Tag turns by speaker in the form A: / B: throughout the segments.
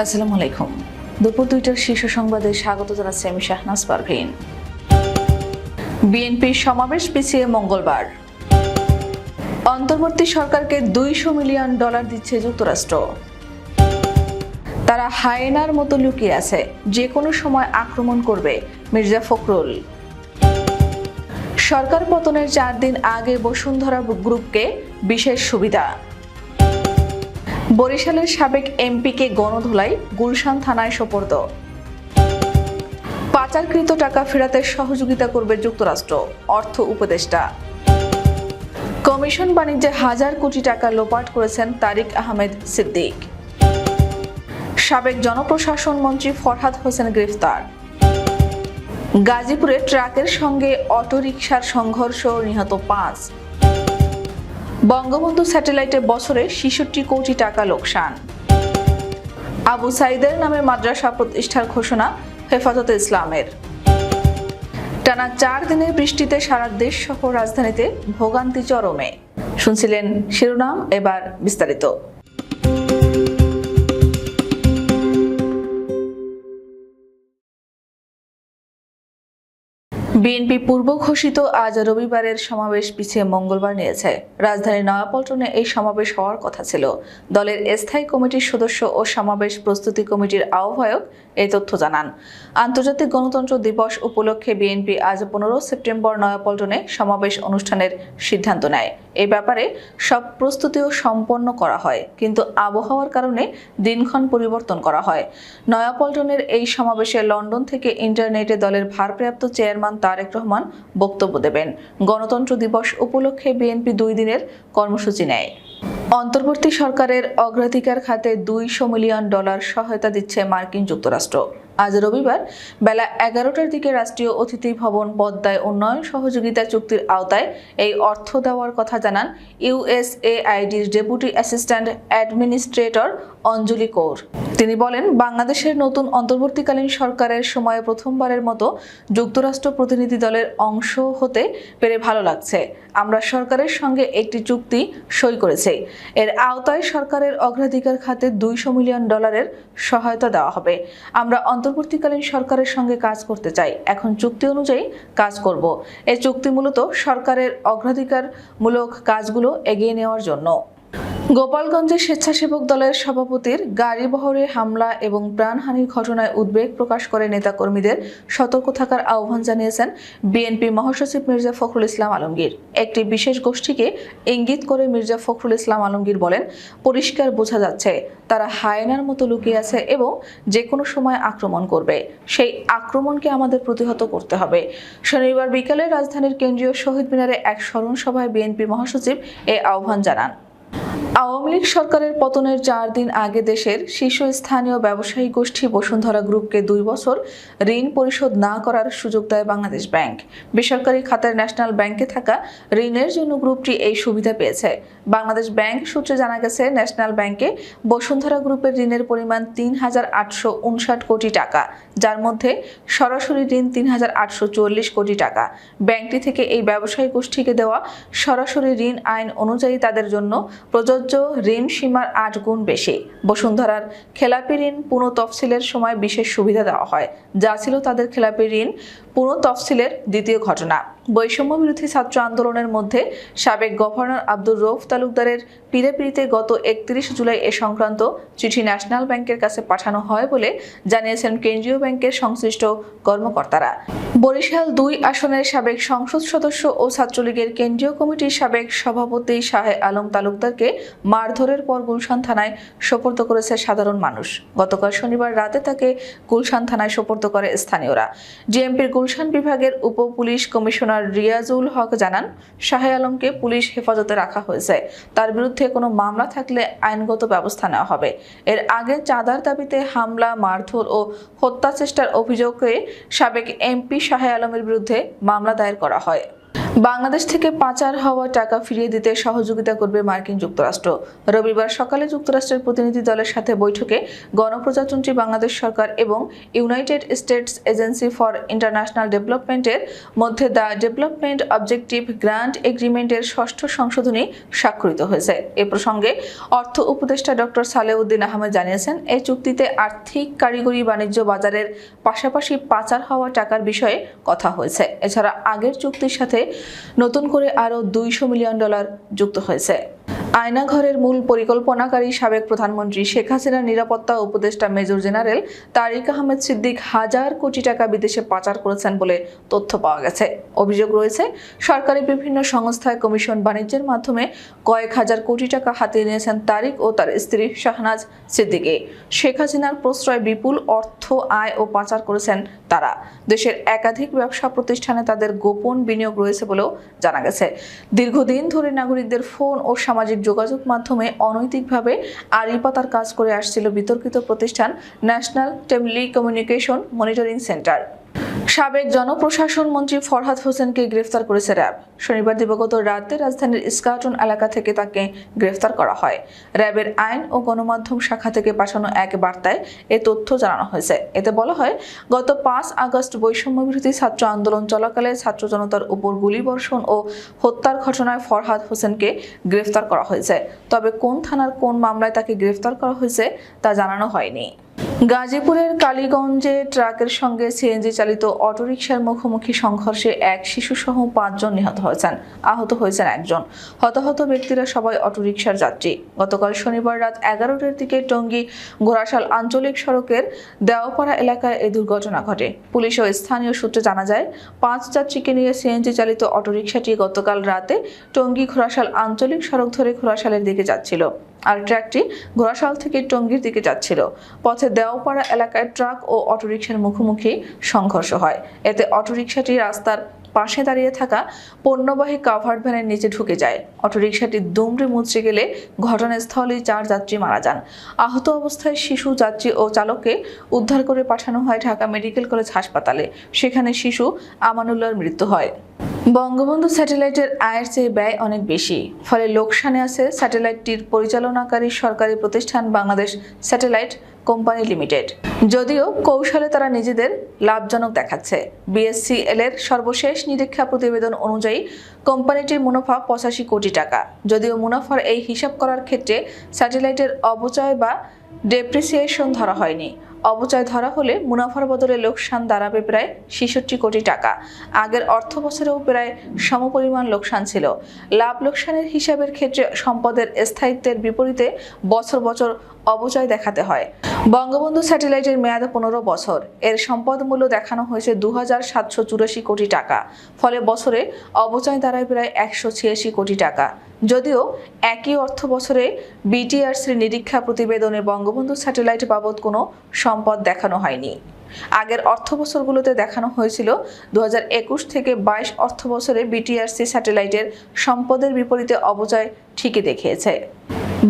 A: আসসালামু আলাইকুম। দুপুর দুইটার শীর্ষ সংবাদে স্বাগত জানাচ্ছি আমি শাহনাজ পারভীন। বিএনপির সমাবেশ পিছিয়ে মঙ্গলবার। অন্তর্বর্তী সরকারকে দুইশো মিলিয়ন ডলার দিচ্ছে যুক্তরাষ্ট্র। তারা হায়েনার মতো লুকিয়ে আছে যে কোনো সময় আক্রমণ করবে মির্জা ফখরুল। সরকার পতনের চার দিন আগে বসুন্ধরা গ্রুপকে বিশেষ সুবিধা। বরিশালের সাবেক এমপিকে গণধোলাই গুলশান থানায় সোপর্দ। পাচারকৃত টাকা ফেরাতে সহযোগিতা করবে যুক্তরাষ্ট্র, অর্থ উপদেষ্টা। কমিশন বাণিজ্যে হাজার কোটি টাকা লোপাট করেছেন তারিক আহমেদ সিদ্দিক। সাবেক জনপ্রশাসন মন্ত্রী ফরহাদ হোসেন গ্রেফতার। গাজীপুরে ট্রাকের সঙ্গে অটোরিকশার সংঘর্ষ নিহত পাঁচ। বঙ্গবন্ধু স্যাটেলাইটে বছরে ছেষট্টি কোটি টাকা লোকসান। আবু সাইদের নামে মাদ্রাসা প্রতিষ্ঠার ঘোষণা হেফাজতে ইসলামের। টানা চার দিনের বৃষ্টিতে সারা দেশ সহ রাজধানীতে ভোগান্তি চরমে। শুনছিলেন শিরোনাম, এবার বিস্তারিত। বিএনপি পূর্ব ঘোষিত আজ রবিবারের সমাবেশ পিছিয়ে মঙ্গলবার নিয়েছে। রাজধানীর নয়াপল্টনে এই সমাবেশ হওয়ার কথা ছিল। দলের স্থায়ী কমিটির সদস্য ও সমাবেশ প্রস্তুতি কমিটির আহ্বায়ক এই তথ্য জানান। আন্তর্জাতিক গণতন্ত্র দিবস উপলক্ষে বিএনপি আজ পনেরো সেপ্টেম্বর নয়াপল্টনে সমাবেশ অনুষ্ঠানের সিদ্ধান্ত নেয়। এ ব্যাপারে সব প্রস্তুতিও সম্পন্ন করা হয়, কিন্তু আবহাওয়ার কারণে দিনক্ষণ পরিবর্তন করা হয়। নয়াপল্টনের এই সমাবেশে লন্ডন থেকে ইন্টারনেটে দলের ভারপ্রাপ্ত চেয়ারম্যান তারেক রহমান বক্তব্য দেবেন। গণতন্ত্র দিবস উপলক্ষে বিএনপি দুই দিনের কর্মসূচি নেয়। অন্তর্বর্তী সরকারের অগ্রাধিকার খাতে দুইশো মিলিয়ন ডলার সহায়তা দিচ্ছে মার্কিন যুক্তরাষ্ট্র। আজ রবিবার বেলা এগারোটার দিকে রাষ্ট্রীয় অতিথি ভবন পদ্মায় উন্নয়ন সহযোগিতা চুক্তির আওতায় এই অর্থ দেওয়ার কথা জানান ইউএসএআইডির deputy assistant administrator Anjali Kaur. তিনি বলেন, বাংলাদেশের নতুন অন্তর্বর্তীকালীন সরকারের সময়ে প্রথমবারের মতো যুক্তরাষ্ট্র প্রতিনিধি দলের অংশ হতে পেরে ভালো লাগছে। আমরা সরকারের সঙ্গে একটি চুক্তি সই করেছি। এর আওতায় সরকারের অগ্রাধিকার খাতে দুইশো মিলিয়ন ডলারের সহায়তা দেওয়া হবে। আমরা অন্তর্বর্তীকালীন সরকারের সঙ্গে কাজ করতে চাই। এখন চুক্তি অনুযায়ী কাজ করব। এ চুক্তি মূলত সরকারের অগ্রাধিকারমূলক কাজগুলো এগিয়ে নেওয়ার জন্য। গোপালগঞ্জে স্বেচ্ছাসেবক দলের সভাপতির গাড়ি বহরে হামলা এবং প্রাণহানির ঘটনায় উদ্বেগ প্রকাশ করে নেতাকর্মীদের সতর্ক থাকার আহ্বান জানিয়েছেন বিএনপি মহাসচিব মির্জা ফখরুল ইসলাম আলমগীর। একটি বিশেষ গোষ্ঠীকে ইঙ্গিত করে মির্জা ফখরুল ইসলাম আলমগীর বলেন, পরিষ্কার বোঝা যাচ্ছে, তারা হায়নার মতো লুকিয়ে আছে এবং যে কোনো সময় আক্রমণ করবে। সেই আক্রমণকে আমাদের প্রতিহত করতে হবে। শনিবার বিকালে রাজধানীর কেন্দ্রীয় শহীদ মিনারে এক স্মরণ সভায় বিএনপি মহাসচিব এ আহ্বান জানান। আওয়ামী লীগ সরকারের পতনের চার দিন আগে দেশের শীর্ষস্থানীয় ব্যবসায়ী গোষ্ঠী বসুন্ধরা গ্রুপকে দুই বছর ঋণ পরিশোধ না করার সুযোগ দেয় বাংলাদেশ ব্যাংক। বেসরকারি খাতের ন্যাশনাল ব্যাংকে থাকা ঋণের জন্য গ্রুপটি এই সুবিধা পেয়েছে। বাংলাদেশ ব্যাংক সূত্রে জানা গেছে, ন্যাশনাল ব্যাংকে বসুন্ধরা গ্রুপের ঋণের পরিমাণ তিন হাজার আটশো উনষাট কোটি টাকা। যার মধ্যে সরাসরি ঋণ তিন হাজার আটশো চল্লিশ কোটি টাকা। ব্যাংকটি থেকে এই ব্যবসায়ী গোষ্ঠীকে দেওয়া সরাসরি ঋণ আইন অনুযায়ী তাদের জন্য প্রযোজ্য ঋণ সীমার আট গুণ বেশি। বসুন্ধরার খেলাপি ঋণ পুনঃ তফসিলের সময় বিশেষ সুবিধা দেওয়া হয়। যা ছিল তাদের খেলাপি ঋণ পুনঃ তফসিলের দ্বিতীয় ঘটনা। বৈষম্য বিরোধী ছাত্র আন্দোলনের মধ্যে সাবেক গভর্নর আব্দুর রৌফ তালুকদারের পিড়ে পিড়িতে গত একত্রিশ জুলাই এ সংক্রান্ত চিঠি ন্যাশনাল ব্যাংকের কাছে পাঠানো হয় বলে জানিয়েছেন কেন্দ্রীয় ব্যাংকের সংশ্লিষ্ট কর্মকর্তারা। বরিশাল দুই আসনের সাবেক সংসদ সদস্য ও ছাত্রলীগের কেন্দ্রীয় কমিটির সাবেক সভাপতি শাহে আলম তালুকদারকে মারধরের পর গুলশান থানায় সোপর্দ করেছে সাধারণ মানুষ। গতকাল শনিবার রাতে তাকে গুলশান থানায় সোপর্দ করে স্থানীয়রা। জিএমপির গুলশান বিভাগের উপ পুলিশ কমিশনার রিয়াজুল হক জানান, শাহে আলমকে পুলিশ হেফাজতে রাখা হয়েছে। তার বিরুদ্ধে কোনো মামলা থাকলে আইনগত ব্যবস্থা নেওয়া হবে। এর আগে চাঁদার দাবিতে হামলা, মারধর ও হত্যা চেষ্টার অভিযোগে সাবেক এমপি শাহে আলমের বিরুদ্ধে মামলা দায়ের করা হয়। বাংলাদেশ থেকে পাচার হওয়া টাকা ফিরিয়ে দিতে সহযোগিতা করবে মার্কিন যুক্তরাষ্ট্র। রবিবার সকালে যুক্তরাষ্ট্রের প্রতিনিধি দলের সাথে বৈঠকে গণপ্রজাতন্ত্রী বাংলাদেশ সরকার এবং United States Agency for International ডেভেলপমেন্টের মধ্যে দ্য ডেভেলপমেন্ট অবজেক্টিভ গ্রান্ট এগ্রিমেন্টের ষষ্ঠ সংশোধনী স্বাক্ষরিত হয়েছে। এ প্রসঙ্গে অর্থ উপদেষ্টা ডক্টর সালেউদ্দিন আহমেদ জানিয়েছেন এই চুক্তিতে আর্থিক কারিগরি বাণিজ্য বাজারের পাশাপাশি পাচার হওয়া টাকার বিষয়ে কথা হয়েছে। এছাড়া আগের চুক্তির সাথে নতুন করে আরও দুইশো মিলিয়ন ডলার যুক্ত হয়েছে। আয়নাঘরের মূল পরিকল্পনাকারী সাবেক প্রধানমন্ত্রী শেখ হাসিনার নিরাপত্তা উপদেষ্টা মেজর জেনারেল তারিক আহমেদ সিদ্দিক হাজার কোটি টাকা বিদেশে পাচার করেছেন বলে তথ্য পাওয়া গেছে। অভিযোগ রয়েছে, সরকারি বিভিন্ন সংস্থায় কমিশন বাণিজ্যের মাধ্যমে কয়েক হাজার কোটি টাকা হাতিয়ে নিয়েছেন তারিক ও তার স্ত্রী শাহনাজ সিদ্দিকে। শেখ হাসিনার প্রশ্রয় বিপুল অর্থ, আয় ও পাচার করেছেন তারা। দেশের একাধিক ব্যবসা প্রতিষ্ঠানে তাদের গোপন বিনিয়োগ রয়েছে বলেও জানা গেছে। দীর্ঘদিন ধরে নাগরিকদের ফোন ও সামাজিক যোগাযোগ মাধ্যমে অনৈতিকভাবে আড়িপাতার কাজ করে আসছিল বিতর্কিত প্রতিষ্ঠান ন্যাশনাল টেলিকমিউনিকেশন মনিটরিং সেন্টার। সাবেক জনপ্রশাসন মন্ত্রী ফরহাদ হোসেনকে গ্রেফতার করেছে র্যাব। শনিবার দিবাগত রাতে রাজধানীর ইস্কাটন এলাকা থেকে তাকে গ্রেফতার করা হয়। র্যাবের আইন ও গণমাধ্যম শাখা থেকে পাঠানো এক বার্তায় এ তথ্য জানানো হয়েছে। এতে বলা হয়, গত পাঁচ আগস্ট বৈষম্য বিরোধী ছাত্র আন্দোলন চলাকালে ছাত্র জনতার উপর গুলিবর্ষণ ও হত্যার ঘটনায় ফরহাদ হোসেনকে গ্রেফতার করা হয়েছে। তবে কোন থানার কোন মামলায় তাকে গ্রেফতার করা হয়েছে তা জানানো হয়নি। গাজীপুরের কালীগঞ্জে ট্রাকের সঙ্গে সিএনজি চালিত অটোরিকশার মুখোমুখি সংঘর্ষে এক শিশুসহ পাঁচজন নিহত হয়েছেন, আহত হয়েছেন একজন। হতাহত ব্যক্তিরা সবাই অটোরিকশার যাত্রী। গতকাল শনিবার রাত এগারোটার দিকে টঙ্গী ঘোড়াশাল আঞ্চলিক সড়কের দেওয়াপাড়া এলাকায় এই দুর্ঘটনা ঘটে। পুলিশ ও স্থানীয় সূত্রে জানা যায়, পাঁচ যাত্রীকে নিয়ে সিএনজি চালিত অটোরিকশাটি গতকাল রাতে টঙ্গী ঘোড়াশাল আঞ্চলিক সড়ক ধরে ঘোড়াশালের দিকে যাচ্ছিল। আর ট্রাকটি ঘোড়াশাল থেকে টঙ্গীর দিকে যাচ্ছিল। পথে দেওপাড়া এলাকায় ট্রাক ও অটোরিকশার মুখোমুখি সংঘর্ষ হয়। এতে অটোরিকশাটি রাস্তার পাশে দাঁড়িয়ে থাকা পণ্যবাহী কাভার্ড ভ্যানের নিচে ঢুকে যায়। অটোরিকশাটি দুমড়ে মুচড়ে গেলে ঘটনাস্থলেই চার যাত্রী মারা যান। আহত অবস্থায় শিশু, যাত্রী ও চালককে উদ্ধার করে পাঠানো হয় ঢাকা মেডিকেল কলেজ হাসপাতালে। সেখানে শিশু আমানুল্লাহর মৃত্যু হয়। বঙ্গবন্ধু স্যাটেলাইটের আয়ের চেয়ে ব্যয় অনেক বেশি। ফলে লোকসানে আছে স্যাটেলাইটটির পরিচালনাকারী সরকারি প্রতিষ্ঠান বাংলাদেশ স্যাটেলাইট কোম্পানি লিমিটেড। যদিও কৌশলে তারা নিজেদের লাভজনক দেখাচ্ছে। বিএসসিএল এর সর্বশেষ নিরীক্ষা প্রতিবেদন অনুযায়ী কোম্পানিটির মুনাফা পঁচাশি কোটি টাকা। যদিও মুনাফার এই হিসাব করার ক্ষেত্রে স্যাটেলাইটের অবচয় বা ডেপ্রিসিয়েশন ধরা হয়নি। অবচয় ধরা হলে মুনাফার বদলে লোকসান দাঁড়াবে প্রায় ছেষট্টি কোটি টাকা। আগের অর্থ বছরেও প্রায় সমপরিমাণ লোকসান ছিল। লাভ লোকসানের হিসাবের ক্ষেত্রে সম্পদের স্থায়িত্বের বিপরীতে বছর বছর অবচয় দেখাতে হয়। বঙ্গবন্ধু স্যাটেলাইটের মেয়াদ পনেরো বছর। এর সম্পদ মূল্য দেখানো হয়েছে দু হাজার সাতশো চুরাশি কোটি টাকা। ফলে বছরে অবচয় দাঁড়ায় প্রায় একশো ছিয়াশি কোটি টাকা। যদিও একই অর্থ বছরে বিটিআরসির নিরীক্ষা প্রতিবেদনে বঙ্গবন্ধু স্যাটেলাইট বাবদ কোনো সম্পদ দেখানো হয়নি। আগের অর্থ বছরগুলোতে দেখানো হয়েছিল দু হাজার একুশ থেকে বাইশ অর্থ বছরে বিটিআরসি স্যাটেলাইটের সম্পদের বিপরীতে অবচয় ঠিকই দেখিয়েছে।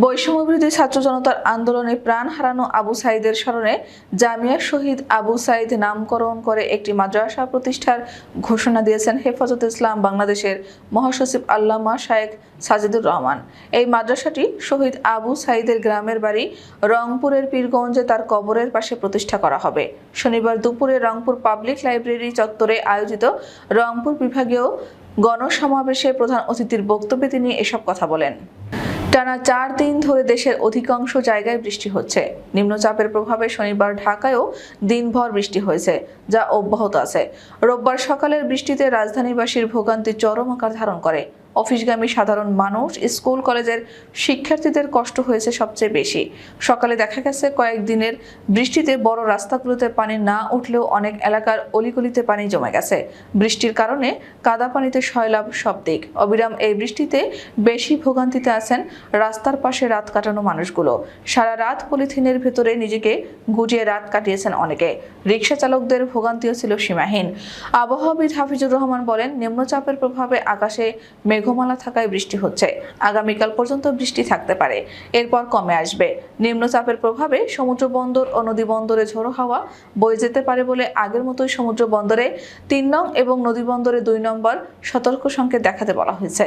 A: বৈষম্যবিরোধী ছাত্র জনতার আন্দোলনে প্রাণ হারানো আবু সাইদের স্মরণে জামিয়া শহীদ আবু সাইদ নামকরণ করে একটি মাদ্রাসা প্রতিষ্ঠার ঘোষণা দিয়েছেন হেফাজত ইসলাম বাংলাদেশের মহাসচিব আল্লামা শায়েখ সাজিদুর রহমান। এই মাদ্রাসাটি শহীদ আবু সাইদের গ্রামের বাড়ি রংপুরের পীরগঞ্জে তার কবরের পাশে প্রতিষ্ঠা করা হবে। শনিবার দুপুরে রংপুর পাবলিক লাইব্রেরি চত্বরে আয়োজিত রংপুর বিভাগীয় গণসমাবেশে প্রধান অতিথির বক্তব্যে তিনি এসব কথা বলেন। টানা চার দিন ধরে দেশের অধিকাংশ জায়গায় বৃষ্টি হচ্ছে। নিম্নচাপের প্রভাবে শনিবার ঢাকায়ও দিনভর বৃষ্টি হয়েছে, যা অব্যাহত আছে। রোববার সকালের বৃষ্টিতে রাজধানীবাসীর ভোগান্তি চরম আকার ধারণ করে। অফিসগামী সাধারণ মানুষ, স্কুল কলেজের শিক্ষার্থীদের কষ্ট হয়েছে সবচেয়ে বেশি। সকালে দেখা গেছে কয়েকদিনের বৃষ্টিতে বড় রাস্তাগুলোতে পানি না উঠলেও অনেক এলাকার অলিগলিতে পানি জমে গেছে। বৃষ্টির কারণে কাদা পানিতে সয়লাভ সব দিক। অবিরাম এই বৃষ্টিতে বেশি ভোগান্তিতে আছেন রাস্তার পাশে রাত কাটানো মানুষগুলো। সারা রাত পলিথিনের ভেতরে নিজেকে গুটিয়ে রাত কাটিয়েছেন অনেকে। রিক্সা চালকদের ভোগান্তিও ছিল সীমাহীন। আবহাওয়াবিদ হাফিজুর রহমান বলেন, নিম্নচাপের প্রভাবে আকাশে মেঘ মেঘমালা থাকায় বৃষ্টি হচ্ছে। আগামীকাল পর্যন্ত বৃষ্টি থাকতে পারে। এরপর কমে আসবে। নিম্নচাপের প্রভাবে সমুদ্র বন্দর ও নদী বন্দরে ঝোড়ো হাওয়া বয়ে যেতে পারে বলে আগের মতোই সমুদ্র বন্দরে তিন নং এবং নদী বন্দরে দুই নম্বর সতর্ক সংকেত দেখাতে বলা হয়েছে।